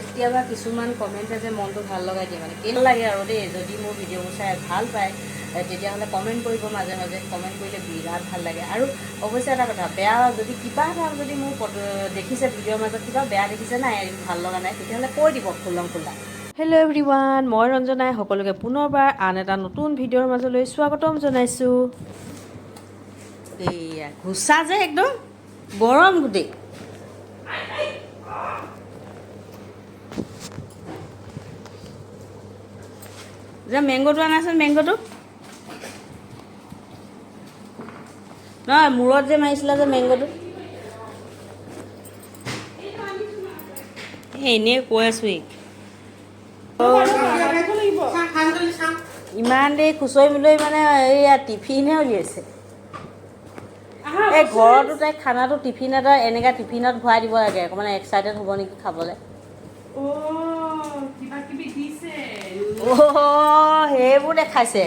কেতিয়াবা কিছুমান কমেণ্টে যে মনটো ভালো লগাই দিয়ে। মানে কেনে লাগে আৰু দেই যদি মোৰ ভিডিঅ'বোৰ চাই ভালো পায় তেতিয়াহ'লে কমেণ্ট কৰিব মাজে মাজে। কমেণ্ট কৰিলে বিৰাট ভালো লাগে। আৰু অৱশ্যে এটা কথা বেয়া যদি কিবা এটা যদি মোৰ দেখিছে ভিডিঅ'ৰ মাজত কিবা বেয়া দেখিছে নাই ভালো লগা নাই তেতিয়াহ'লে কৈ দিব খোলং খোলা হেল্ল' এভৰিৱান মই ৰঞ্জনাই সকলোকে পুনৰবাৰ আন এটা নতুন ভিডিঅ'ৰ মাজলৈ স্বাগতম জনাইছোঁ। এইয়া ঘোচা যে একদম গৰম গোটেই। যে মেংগ'টো আনাচোন মেংগ'টো। নহয়, মূৰত যে মাৰিছিলা যে মেংগ'টো। এনেই কৈ আছোঁ ইমান দেৰি খুচৰি মেলৈ মানে এইয়া টিফিনহে উলিয়াইছে। এই ঘৰতো তাইক খানাটো টিফিন এটা এনেকুৱা টিফিনত ভৰাই দিব লাগে, অকণমান এক্সাইটেড হ'ব নেকি খাবলৈ। অ' সেইবোৰ দেখাইছে।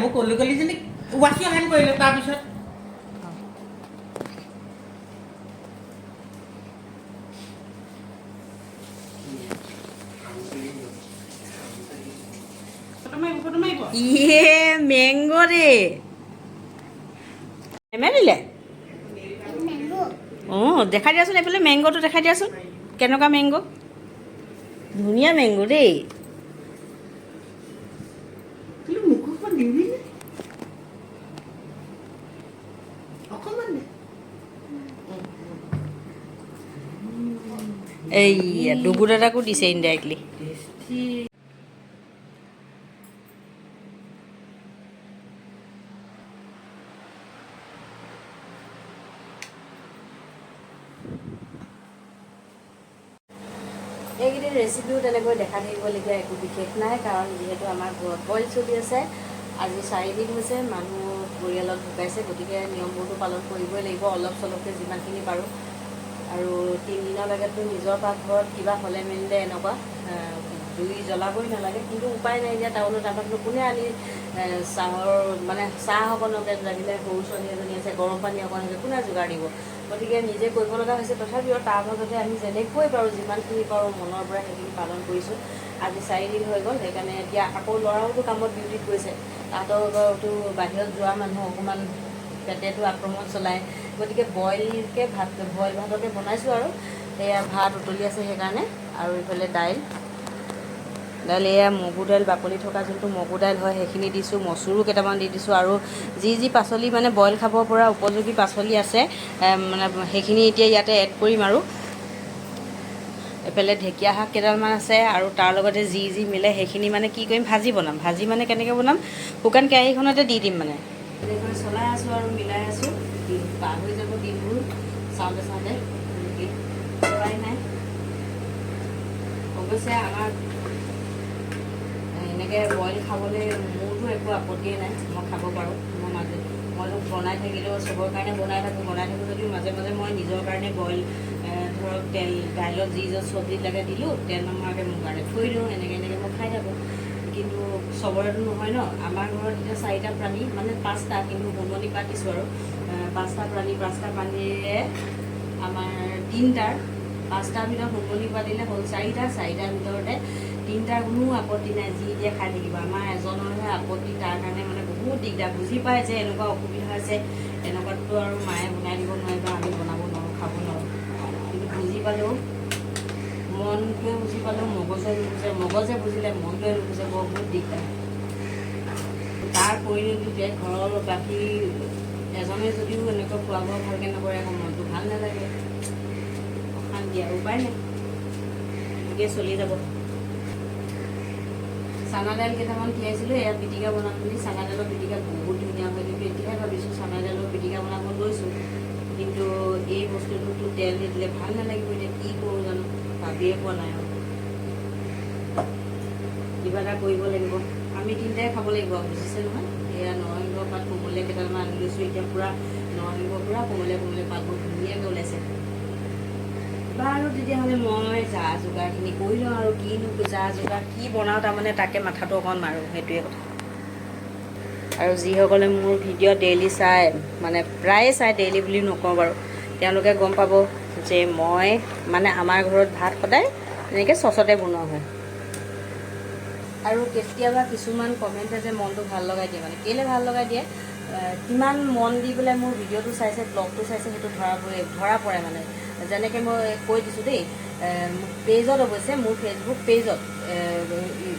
মোক কলি কলিজনী ৱাচিং হেণ্ড কৰিলে তাৰপিছত ইয়ে মেংগ' মেমে দিলে অঁ দেখাই দিয়াচোন এইফালে মেংগ'টো দেখাই দিয়াচোন। কেনেকুৱা মেংগ' ধুনীয়া মেংগ' দেই কিন্তু মুখখন দিবি নে অকণমান দে এইয়া ডুবু দাদাকো দিছে ইনডাইৰেক্টলি এইকেইদিন ৰেচিপিও তেনেকৈ দেখা থাকিবলগীয়া একো বিশেষ নাই, কাৰণ যিহেতু আমাৰ ঘৰত বইল চলি আছে, আজি চাৰিদিন হৈছে মানুহ পৰিয়ালত ঢুকাইছে, গতিকে নিয়মবোৰতো পালন কৰিবই লাগিব অলপ চলপকৈ যিমানখিনি পাৰোঁ। আৰু তিনিদিনলৈকেতো নিজৰ পাকঘৰত কিবা হ'লে মেলিলে এনেকুৱা জুই জ্বলাবই নালাগে। কিন্তু উপায় নাই এতিয়া টাউনত আমাকনো কোনে আনি চাহৰ মানে চাহ অকণকে লাগিলে সৰু ছোৱালী এজনী আছে গৰম পানী অকণকে কোনে যোগাৰ দিব? গতিকে নিজে কৰিব লগা হৈছে। তথাপিও তাৰ মাজতে আমি যেনেকৈ পাৰোঁ যিমানখিনি পাৰোঁ মনৰ পৰা সেইখিনি পালন কৰিছোঁ। আজি চাৰিদিন হৈ গ'ল সেইকাৰণে এতিয়া আকৌ ল'ৰাওতো কামত ডিউটিত গৈছে। তাহাঁতৰতো বাহিৰত যোৱা মানুহ অকণমান পেটেটো আক্ৰমণ চলায়। গতিকে বইলকৈ ভাত, বইল ভাতকে বনাইছোঁ আৰু। এয়া ভাত উতলি আছে সেইকাৰণে। আৰু ইফালে দাইল। দাইল এয়া মগু দাইল, বাকলি থকা যোনটো মগু দাইল হয়, সেইখিনি দিছোঁ, মচুৰো কেইটামান দি দিছোঁ। আৰু যি যি পাচলি মানে বইল খাব পৰা উপযোগী পাচলি আছে মানে সেইখিনি এতিয়া ইয়াতে এড কৰিম আৰু। এইফালে ঢেকীয়া শাক কেইডালমান আছে, আৰু তাৰ লগতে যি যি মিলে সেইখিনি মানে কি কৰিম? ভাজি বনাম। ভাজি মানে কেনেকৈ বনাম? শুকান কেৰাহীখনতে দি দিম মানে। চলাই আছোঁ আৰু মিলাই আছোঁ। দিন পাৰ হৈ যাব দিনবোৰ চাওঁতে চাওঁতে এনেকৈ নাই অৱশ্যে আমাৰ এনেকৈ বইল খাবলৈ মোৰতো একো আপত্তিয়ে নাই। মই খাব পাৰোঁ মই মাজে। মইতো বনাই থাকিলেও, চবৰ কাৰণে বনাই থাকোঁ। বনাই থাকোঁ যদিও মাজে মাজে মই নিজৰ কাৰণে বইল ধৰক তেল, দাইলত যি য'ত চব্জিত লাগে দিলোঁ, তেল নমৰাকৈ মোৰ কাৰণে থৈ দিওঁ। এনেকৈ এনেকৈ মই খাই থাকোঁ। চবৰেতো নহয় ন? আমাৰ ঘৰত এতিয়া চাৰিটা প্ৰাণী মানে পাঁচটা কিন্তু উমনি পাতিছোঁ আৰু। পাঁচটা প্ৰাণী পাঁচটা প্ৰাণীৰে আমাৰ তিনিটাৰ পাঁচটাৰ ভিতৰত উমনি পাতিলে হ'ল চাৰিটা চাৰিটাৰ ভিতৰতে তিনিটাৰ কোনো আপত্তি নাই যি দিয়ে খাই থাকিব। আমাৰ এজনৰহে আপত্তি তাৰ কাৰণে মানে বহুত দিগদাৰ। বুজি পায় যে এনেকুৱা অসুবিধা হৈছে এনেকুৱাতো আৰু মায়ে বনাই দিব নোৱাৰে বা আমি বনাব নোৱাৰোঁ খাব নোৱাৰোঁ। কিন্তু বুজি পালেও মনটোৱে বুজি পালেও মগজে নুবুজে মগজে বুজিলে, মনটোৱে নুবুজে বৰ বহুত দিগদাৰ। তাৰ পৰিণতিতে ঘৰৰ বাকী এজনে যদিও এনেকৈ খোৱা বোৱা ভালকৈ নকৰে, আকৌ মনটো ভালো নালাগে। অশান্তি আৰু উপায় নাই। এনেকৈ চলি যাব। চানা দাইল কেইটামান তিয়াইছিলোঁ, এয়া পিটিকা বনাম বুলি চানা দাইলৰ পিটিকা বহুত ধুনীয়া হয়, কিন্তু এতিয়াহে ভাবিছোঁ চানা দাইলৰ পিটিকা বনাব লৈছোঁ। কিন্তু এই বস্তুটোতো তেল নিদিলে ভালো নালাগিব, এতিয়া কি কৰোঁ ভাবিয়ে পোৱা নাই আৰু। কিবা এটা কৰিব লাগিব। আমি তিনিটাই খাব লাগিব বুজিছে নহয়? এয়া নৰসিংহ পাত কোমলীয়া কেইডালমান আনি লৈছোঁ। এতিয়া পূৰা নৰসিংহ পূৰা কোমলীয়া কোমলীয়া পাতবোৰ ধুনীয়াকৈ ওলাইছে। বাৰু তেতিয়াহ'লে মই যা যোগাৰখিনি কৰি লওঁ আৰু কিনো যা যোগাৰ কি বনাওঁ তাৰমানে তাকে মাথাটো অকণ মাৰোঁ সেইটোৱে কথা। আৰু যিসকলে মোৰ ভিডিঅ' ডেইলি চাই মানে প্ৰায়ে চাই ডেইলি বুলি নকওঁ বাৰু তেওঁলোকে গম পাব যে মই মানে আমাৰ ঘৰত ভাত সদায় এনেকৈ চচতে বনোৱা হয়। আৰু কেতিয়াবা কিছুমান কমেণ্টে যে মনটো ভালো লগাই দিয়ে মানে কেলৈ ভালো লগাই দিয়ে? কিমান মন দি পেলাই মোৰ ভিডিঅ'টো চাইছে ব্লগটো চাইছে, সেইটো ধৰা পৰে ধৰা পৰে মানে। যেনেকৈ মই কৈ দিছোঁ দেই পেজত অৱশ্যে মোৰ ফেচবুক পেজত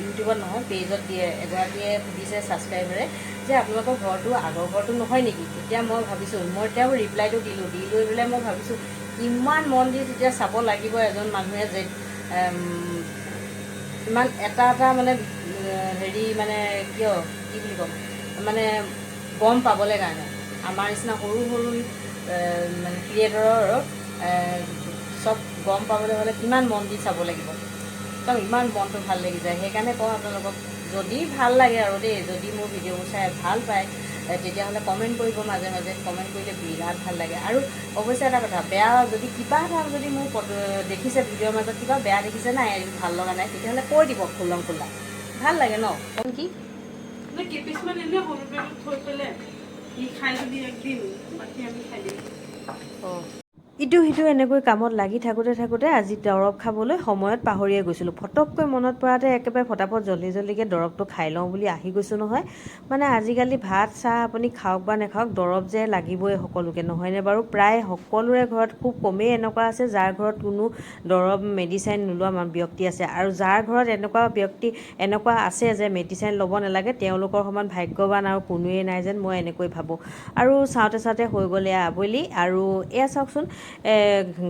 ইউটিউবত নহয় পেজত দিয়ে, এগৰাকীয়ে সুধিছে ছাবস্ক্ৰাইবাৰে যে আপোনালোকৰ ঘৰটো, আগৰ ঘৰটো নহয় নেকি? তেতিয়া মই ভাবিছোঁ, মই তেওঁ ৰিপ্লাইটো দিলোঁ, দি লৈ পেলাই মই ভাবিছোঁ ইমান মন দি তেতিয়া চাব লাগিব এজন মানুহে যে ইমান এটা এটা মানে হেৰি মানে কিয় কি বুলি ক'ম মানে গম পাবলৈ কাৰণে। আমাৰ নিচিনা সৰু সৰু মানে ক্ৰিয়েটৰৰ চব গম পাবলৈ হ'লে কিমান মন দি চাব লাগিব। একদম ইমান মনটো ভাল লাগি যায়। সেইকাৰণে কওঁ আপোনালোকক যদি ভাল লাগে আৰু দেই যদি মোৰ ভিডিঅ'বোৰ চাই ভাল পায় তেতিয়াহ'লে কমেণ্ট কৰিব মাজে মাজে। কমেণ্ট কৰিলে বিৰাট ভালো লাগে। আৰু অৱশ্যে এটা কথা বেয়া যদি কিবা এটা যদি মোৰ দেখিছে ভিডিঅ'ৰ মাজত কিবা বেয়া দেখিছে নাই ভালো লগা নাই তেতিয়াহ'লে কৈ দিব খোলং খোলা ভালো লাগে ন? কাৰণ কি? মানে কেইপিচমান এনেই সৰু পেকেট থৈ পেলাই খাই দিবি একদিন বাকী আমি খাই দিম। অঁ। ইটো সিটো এনেকৈ কামত লাগি থাকোঁতে থাকোঁতে আজি দৰৱ খাবলৈ সময়ত পাহৰিয়ে গৈছিলোঁ। ফটককৈ মনত পৰাতে একেবাৰে ফটাফট জল্দি জল্দিকৈ দৰৱটো খাই লওঁ বুলি আহি গৈছোঁ নহয়। মানে আজিকালি ভাত চাহ আপুনি খাওক বা নাখাওক দৰৱ যে লাগিবই সকলোকে নহয়নে বাৰু? প্ৰায় সকলোৰে ঘৰত খুব কমেই এনেকুৱা আছে যাৰ ঘৰত কোনো দৰৱ মেডিচাইন নোলোৱা ব্যক্তি আছে। আৰু যাৰ ঘৰত এনেকুৱা ব্যক্তি এনেকুৱা আছে যে মেডিচাইন ল'ব নালাগে তেওঁলোকৰ সমান ভাগ্যৱান আৰু কোনোৱেই নাই যেন মই এনেকৈ ভাবোঁ। আৰু চাওঁতে চাওঁতে হৈ গ'ল আবেলি। আৰু এয়া চাওকচোন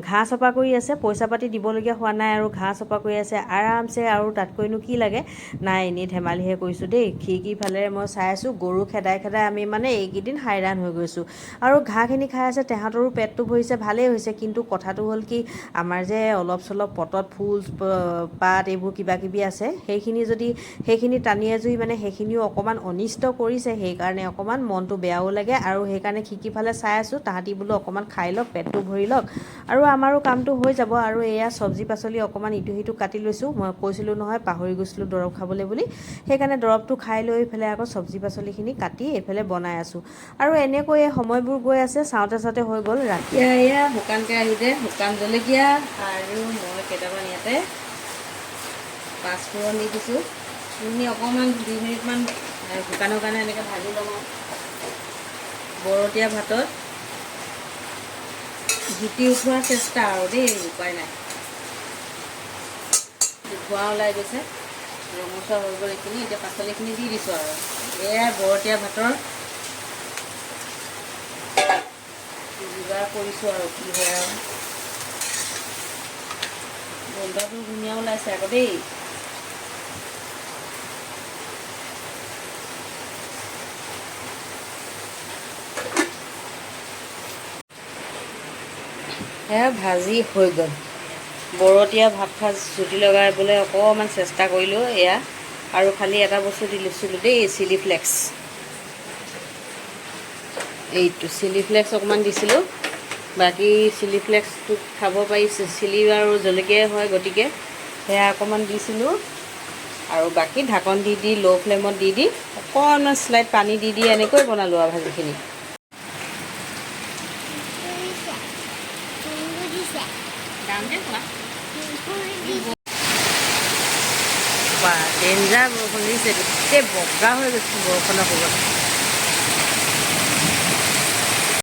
ঘাঁহ চপা কৰি আছে পইচা পাতি দিবলগীয়া হোৱা নাই আৰু ঘাঁহ চপা কৰি আছে আৰামছে আৰু তাতকৈনো কি লাগে? নাই এনেই ধেমালিহে কৰিছোঁ দেই খিৰিকীৰ ফালেৰে মই চাই আছোঁ গৰু খেদাই খেদাই আমি মানে এইকেইদিন হাইৰাণ হৈ গৈছোঁ। আৰু ঘাঁহখিনি খাই আছে তেহাঁতৰো পেটটো ভৰিছে ভালেই হৈছে কিন্তু কথাটো হ'ল কি আমাৰ যে অলপ চলপ পটত ফুল পাত এইবোৰ কিবা কিবি আছে সেইখিনি যদি সেইখিনি টানি আজুৰি মানে সেইখিনিও অকণমান অনিষ্ট কৰিছে সেইকাৰণে অকণমান মনটো বেয়াও লাগে আৰু সেইকাৰণে খিৰিকী ফালে চাই আছোঁ তাহাঁতি বোলো অকণমান খাই লওক পেটটো ভৰি লওক। আৰু আমাৰো কামটো হৈ যাব আৰু এয়া চব্জি পাচলি অকণমান ইটো সিটো কাটি লৈছোঁ। মই কৈছিলোঁ নহয় পাহৰি গৈছিলোঁ দৰৱ খাবলৈ বুলি। সেইকাৰণে দৰৱটো খাই লৈ পেলাই আকৌ চব্জি পাচলিখিনি কাটি এইফালে বনাই আছোঁ। আৰু এনেকৈ এই সময়বোৰ গৈ আছে চাওঁতে চাওঁতে হৈ গ'ল ৰাতি। এয়া শুকান কেৰাহীতে শুকান জলকীয়া আৰু মই কেইটামান ইয়াতে পাঁচফোৰণ দি দিছোঁ। অকণমান দুই মিনিটমান শুকানৰ কাৰণে এনেকৈ ভাজি আৰু। বৰতীয়া ভাতত। জুতি উঠোৱাৰ চেষ্টা আৰু দেই, উপায় নাই। ধোঁৱা ওলাই গৈছে। ৰঙচুৱা হৈ গ'ল এইখিনি, এতিয়া পাচলিখিনি দি দিছোঁ আৰু। এয়াই বৰতীয়া ভাতৰ যোগাৰ কৰিছোঁ আৰু কি হয় আৰু। গোন্ধটো ধুনীয়া ওলাইছে আকৌ দেই। ভাজি হৈ গ'ল। বৰতীয়া ভাত সাজ জুতি লগাবলৈ অকণমান চেষ্টা কৰিলোঁ এয়া আৰু খালি এটা বস্তু দি লৈছিলোঁ দেই চিলি ফ্লেক্স। এইটো চিলি ফ্লেক্স অকণমান দিছিলোঁ। বাকী চিলি ফ্লেক্সটো খাব পাৰি চিলি আৰু জলকীয়াই হয় গতিকে সেয়া অকণমান দিছিলোঁ। আৰু বাকী ঢাকন দি দি ল' ফ্লেমত দি দি অকণমান শ্লাইড পানী দি দি এনেকৈ বনালোঁ আৰু ভাজিখিনি। বা ডেঞ্জাৰ বৰষুণ দিছে গোটেই বগা হৈ গৈছে বৰষুণৰ সময়ত